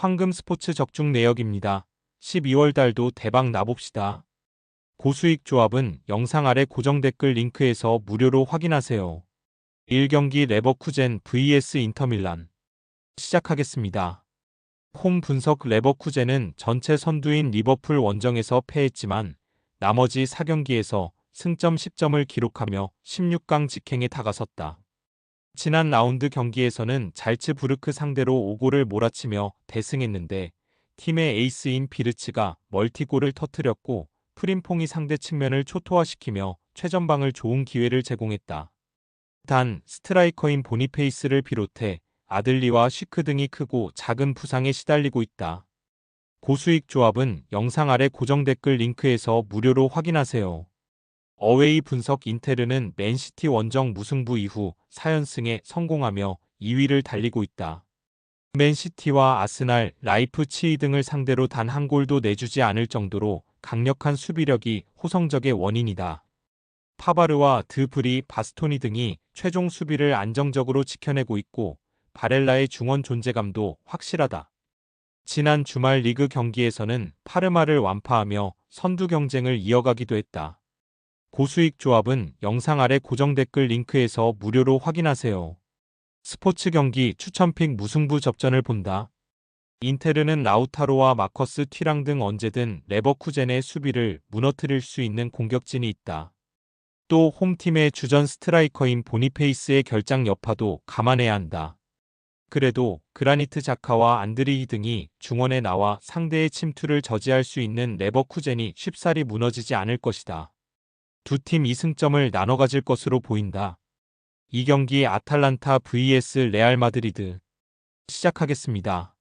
황금 스포츠 적중 내역입니다. 12월 달도 대박 나봅시다. 고수익 조합은 영상 아래 고정 댓글 링크에서 무료로 확인하세요. 1경기 레버쿠젠 vs 인터밀란 시작하겠습니다. 홈 분석 레버쿠젠은 전체 선두인 리버풀 원정에서 패했지만 나머지 4경기에서 승점 10점을 기록하며 16강 직행에 다가섰다. 지난 라운드 경기에서는 잘츠부르크 상대로 5골을 몰아치며 대승했는데 팀의 에이스인 비르츠가 멀티골을 터뜨렸고 프림퐁이 상대 측면을 초토화시키며 최전방을 좋은 기회를 제공했다. 단 스트라이커인 보니페이스를 비롯해 아들리와 쉬크 등이 크고 작은 부상에 시달리고 있다. 고수익 조합은 영상 아래 고정 댓글 링크에서 무료로 확인하세요. 어웨이 분석 인테르는 맨시티 원정 무승부 이후 4연승에 성공하며 2위를 달리고 있다. 맨시티와 아스날, 라이프치히 등을 상대로 단 한 골도 내주지 않을 정도로 강력한 수비력이 호성적의 원인이다. 파바르와 드브리, 바스토니 등이 최종 수비를 안정적으로 지켜내고 있고 바렐라의 중원 존재감도 확실하다. 지난 주말 리그 경기에서는 파르마를 완파하며 선두 경쟁을 이어가기도 했다. 고수익 조합은 영상 아래 고정 댓글 링크에서 무료로 확인하세요. 스포츠 경기 추천픽 무승부 접전을 본다. 인테르는 라우타로와 마커스 튀랑 등 언제든 레버쿠젠의 수비를 무너뜨릴 수 있는 공격진이 있다. 또 홈팀의 주전 스트라이커인 보니페이스의 결장 여파도 감안해야 한다. 그래도 그라니트 자카와 안드리히 등이 중원에 나와 상대의 침투를 저지할 수 있는 레버쿠젠이 쉽사리 무너지지 않을 것이다. 두 팀 2승점을 나눠 가질 것으로 보인다. 이 경기 아탈란타 vs 레알 마드리드 시작하겠습니다.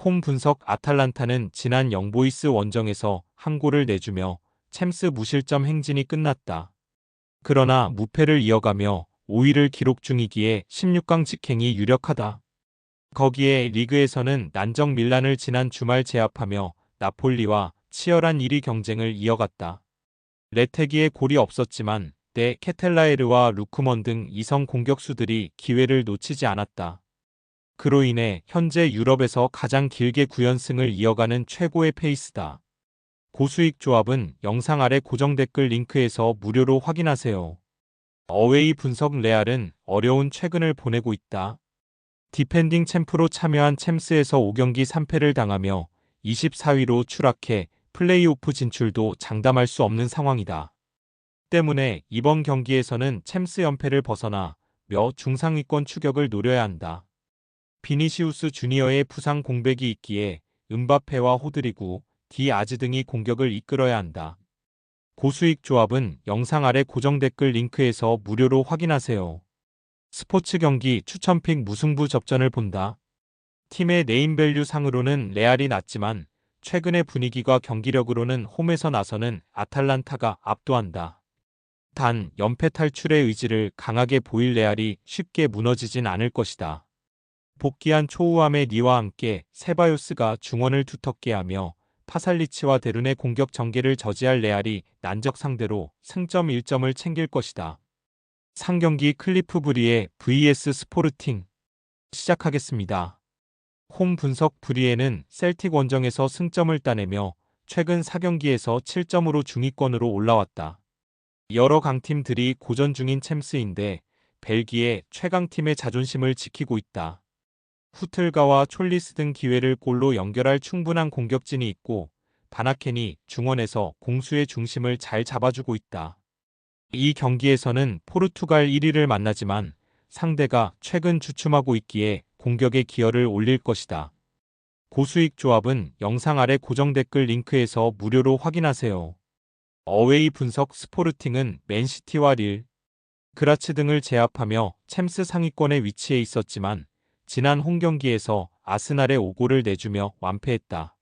홈 분석 아탈란타는 지난 영보이스 원정에서 한 골을 내주며 챔스 무실점 행진이 끝났다. 그러나 무패를 이어가며 5위를 기록 중이기에 16강 직행이 유력하다. 거기에 리그에서는 난정 밀란을 지난 주말 제압하며 나폴리와 치열한 1위 경쟁을 이어갔다. 레테기에 골이 없었지만 때 케텔라에르와 루크먼 등 이성 공격수들이 기회를 놓치지 않았다. 그로 인해 현재 유럽에서 가장 길게 9연승을 이어가는 최고의 페이스다. 고수익 조합은 영상 아래 고정 댓글 링크에서 무료로 확인하세요. 어웨이 분석 레알은 어려운 최근을 보내고 있다. 디펜딩 챔프로 참여한 챔스에서 5경기 3패를 당하며 24위로 추락해 플레이오프 진출도 장담할 수 없는 상황이다. 때문에 이번 경기에서는 챔스 연패를 벗어나 며 중상위권 추격을 노려야 한다. 비니시우스 주니어의 부상 공백이 있기에 은바페와 호드리구, 디아즈 등이 공격을 이끌어야 한다. 고수익 조합은 영상 아래 고정 댓글 링크에서 무료로 확인하세요. 스포츠 경기 추천픽 무승부 접전을 본다. 팀의 네임밸류 상으로는 레알이 낮지만 최근의 분위기와 경기력으로는 홈에서 나서는 아탈란타가 압도한다. 단 연패 탈출의 의지를 강하게 보일 레알이 쉽게 무너지진 않을 것이다. 복귀한 초우함의 니와 함께 세바요스가 중원을 두텁게 하며 파살리치와 데룬의 공격 전개를 저지할 레알이 난적 상대로 승점 1점을 챙길 것이다. 상경기 클리프 브리의 vs 스포르팅 시작하겠습니다. 홈 분석 브리에는 셀틱 원정에서 승점을 따내며 최근 4경기에서 7점으로 중위권으로 올라왔다. 여러 강팀들이 고전 중인 챔스인데 벨기에 최강팀의 자존심을 지키고 있다. 후틀가와 촐리스 등 기회를 골로 연결할 충분한 공격진이 있고 바나켄이 중원에서 공수의 중심을 잘 잡아주고 있다. 이 경기에서는 포르투갈 1위를 만나지만 상대가 최근 주춤하고 있기에 공격의 기여를 올릴 것이다. 고수익 조합은 영상 아래 고정 댓글 링크에서 무료로 확인하세요. 어웨이 분석 스포르팅은 맨시티와 릴, 그라츠 등을 제압하며 챔스 상위권에 위치해 있었지만 지난 홈 경기에서 아스날의 5골을 내주며 완패했다.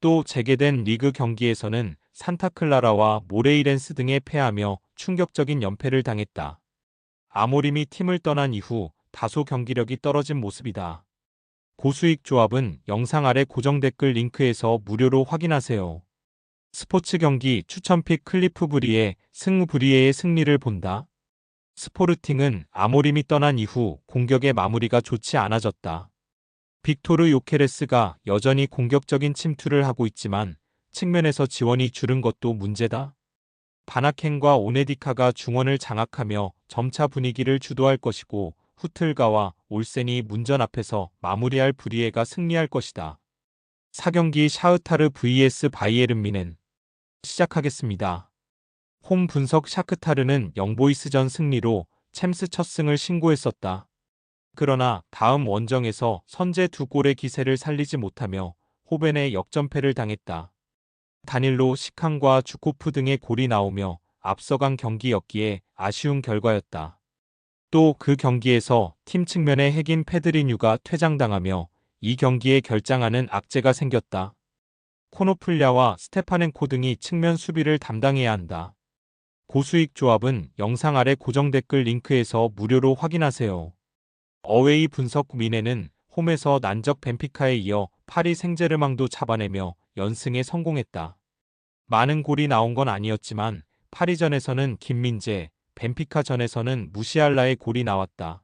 또 재개된 리그 경기에서는 산타클라라와 모레이렌스 등에 패하며 충격적인 연패를 당했다. 아모림이 팀을 떠난 이후 다소 경기력이 떨어진 모습이다. 고수익 조합은 영상 아래 고정 댓글 링크에서 무료로 확인하세요. 스포츠 경기 추천픽 클리프 브리의 승 브리에의 승리를 본다. 스포르팅은 아모림이 떠난 이후 공격의 마무리가 좋지 않아졌다. 빅토르 요케레스가 여전히 공격적인 침투를 하고 있지만 측면에서 지원이 줄은 것도 문제다. 바나켄과 오네디카가 중원을 장악하며 점차 분위기를 주도할 것이고 후틀가와 올센이 문전 앞에서 마무리할 브리에가 승리할 것이다. 4경기 샤흐타르 vs 바이에른 미넨 시작하겠습니다. 홈 분석 샤크타르는 영보이스전 승리로 챔스 첫 승을 신고했었다. 그러나 다음 원정에서 선제 두 골의 기세를 살리지 못하며 호벤의 역전패를 당했다. 단일로 시칸과 주코프 등의 골이 나오며 앞서간 경기였기에 아쉬운 결과였다. 또 그 경기에서 팀 측면의 핵인 페드리뉴가 퇴장당하며 이 경기에 결장하는 악재가 생겼다. 코노플랴와 스테파넨코 등이 측면 수비를 담당해야 한다. 고수익 조합은 영상 아래 고정 댓글 링크에서 무료로 확인하세요. 어웨이 분석 미네는 홈에서 난적 벤피카에 이어 파리 생제르망도 잡아내며 연승에 성공했다. 많은 골이 나온 건 아니었지만 파리전에서는 김민재, 벤피카전에서는 무시알라의 골이 나왔다.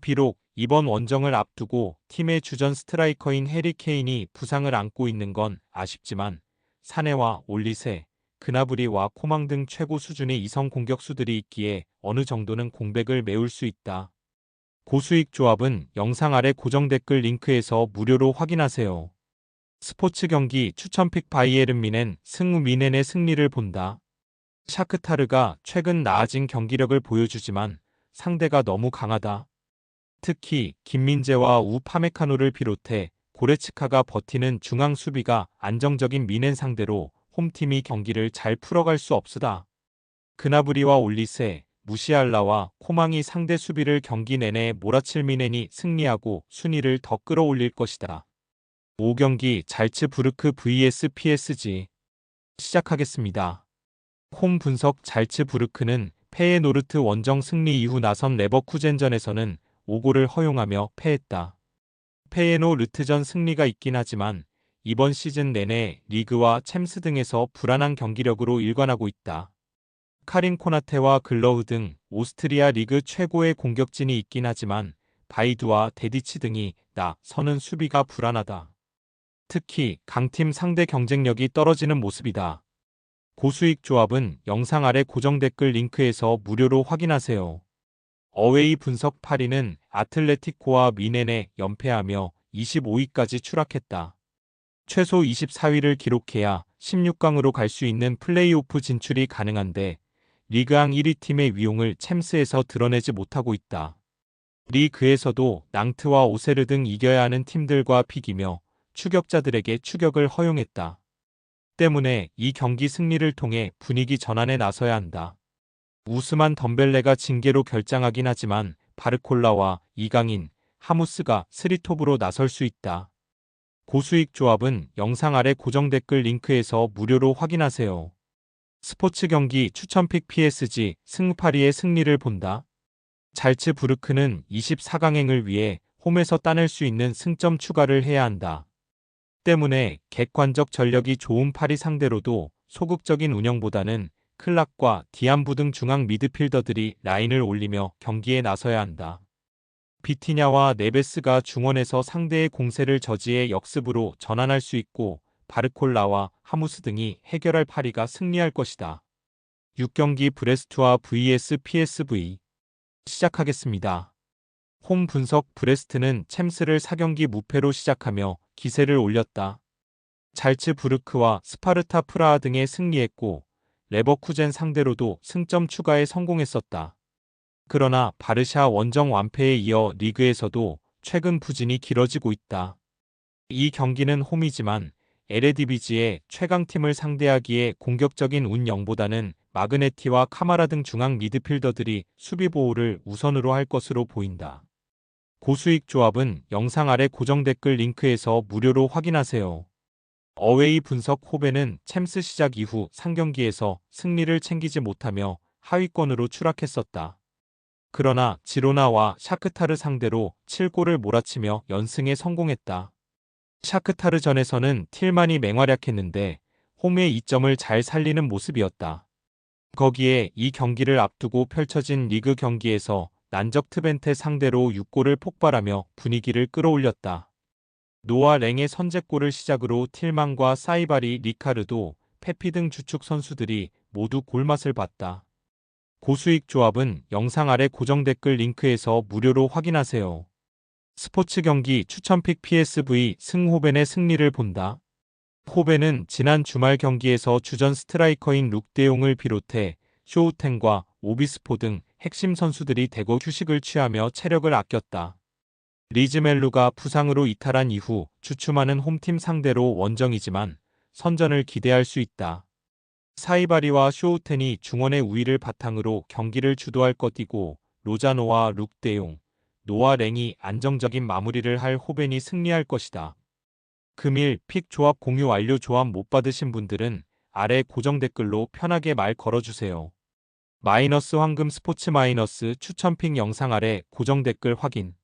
비록 이번 원정을 앞두고 팀의 주전 스트라이커인 해리 케인이 부상을 안고 있는 건 아쉽지만 사네와 올리세, 그나브리와 코망 등 최고 수준의 이성 공격수들이 있기에 어느 정도는 공백을 메울 수 있다. 고수익 조합은 영상 아래 고정 댓글 링크에서 무료로 확인하세요. 스포츠 경기 추천픽 바이에른 미넨 승우 미넨의 승리를 본다. 샤크타르가 최근 나아진 경기력을 보여주지만 상대가 너무 강하다. 특히 김민재와 우파메카노를 비롯해 고레츠카가 버티는 중앙 수비가 안정적인 미넨 상대로 홈팀이 경기를 잘 풀어갈 수 없으다. 그나브리와 올리세, 무시알라와 코망이 상대 수비를 경기 내내 몰아칠 미넨이 승리하고 순위를 더 끌어올릴 것이다. 5경기 잘츠 부르크 vs PSG 시작하겠습니다. 홈 분석 잘츠부르크는 페에노르트 원정 승리 이후 나선 레버쿠젠전에서는 5골을 허용하며 패했다. 페에노르트전 승리가 있긴 하지만 이번 시즌 내내 리그와 챔스 등에서 불안한 경기력으로 일관하고 있다. 카린 코나테와 글러흐 등 오스트리아 리그 최고의 공격진이 있긴 하지만 바이두와 데디치 등이 나 서는 수비가 불안하다. 특히 강팀 상대 경쟁력이 떨어지는 모습이다. 고수익 조합은 영상 아래 고정 댓글 링크에서 무료로 확인하세요. 어웨이 분석 8위는 아틀레티코와 미넨에 연패하며 25위까지 추락했다. 최소 24위를 기록해야 16강으로 갈 수 있는 플레이오프 진출이 가능한데 리그왕 1위 팀의 위용을 챔스에서 드러내지 못하고 있다. 리그에서도 낭트와 오세르 등 이겨야 하는 팀들과 비기며 추격자들에게 추격을 허용했다. 때문에 이 경기 승리를 통해 분위기 전환에 나서야 한다. 우스만 덤벨레가 징계로 결장하긴 하지만 바르콜라와 이강인, 하무스가 스리톱으로 나설 수 있다. 고수익 조합은 영상 아래 고정 댓글 링크에서 무료로 확인하세요. 스포츠 경기 추천픽 PSG 승파리의 승리를 본다. 잘츠 부르크는 24강행을 위해 홈에서 따낼 수 있는 승점 추가를 해야 한다. 때문에 객관적 전력이 좋은 파리 상대로도 소극적인 운영보다는 클락과 디안부 등 중앙 미드필더들이 라인을 올리며 경기에 나서야 한다. 비티냐와 네베스가 중원에서 상대의 공세를 저지해 역습으로 전환할 수 있고 바르콜라와 하무스 등이 해결할 파리가 승리할 것이다. 6경기 브레스트와 vs PSV 시작하겠습니다. 홈 분석 브레스트는 챔스를 4경기 무패로 시작하며 기세를 올렸다. 잘츠부르크와 스파르타 프라하 등에 승리했고 레버쿠젠 상대로도 승점 추가에 성공했었다. 그러나 바르샤 원정 완패에 이어 리그에서도 최근 부진이 길어지고 있다. 이 경기는 홈이지만 에레디비지의 최강팀을 상대하기에 공격적인 운영보다는 마그네티와 카마라 등 중앙 미드필더들이 수비 보호를 우선으로 할 것으로 보인다. 고수익 조합은 영상 아래 고정 댓글 링크에서 무료로 확인하세요. 어웨이 분석 호베는 챔스 시작 이후 상경기에서 승리를 챙기지 못하며 하위권으로 추락했었다. 그러나 지로나와 샤크타르 상대로 7골을 몰아치며 연승에 성공했다. 샤크타르전에서는 틸만이 맹활약했는데 홈의 이점을 잘 살리는 모습이었다. 거기에 이 경기를 앞두고 펼쳐진 리그 경기에서 난적 트벤테 상대로 6골을 폭발하며 분위기를 끌어올렸다. 노아 랭의 선제골을 시작으로 틸만과 사이바리, 리카르도, 페피 등 주축 선수들이 모두 골맛을 봤다. 고수익 조합은 영상 아래 고정 댓글 링크에서 무료로 확인하세요. 스포츠 경기 추천픽 PSV 승호벤의 승리를 본다. 호벤은 지난 주말 경기에서 주전 스트라이커인 룩대용을 비롯해 쇼우텐과 오비스포 등 핵심 선수들이 대거 휴식을 취하며 체력을 아꼈다. 리즈멜루가 부상으로 이탈한 이후 주춤하는 홈팀 상대로 원정이지만 선전을 기대할 수 있다. 사이바리와 쇼우텐이 중원의 우위를 바탕으로 경기를 주도할 것이고 로자노와 룩대용, 노아 랭이 안정적인 마무리를 할 호벤이 승리할 것이다. 금일 픽 조합 공유 완료 조합 못 받으신 분들은 아래 고정 댓글로 편하게 말 걸어주세요. 마이너스 황금 스포츠 마이너스 추천픽 영상 아래 고정 댓글 확인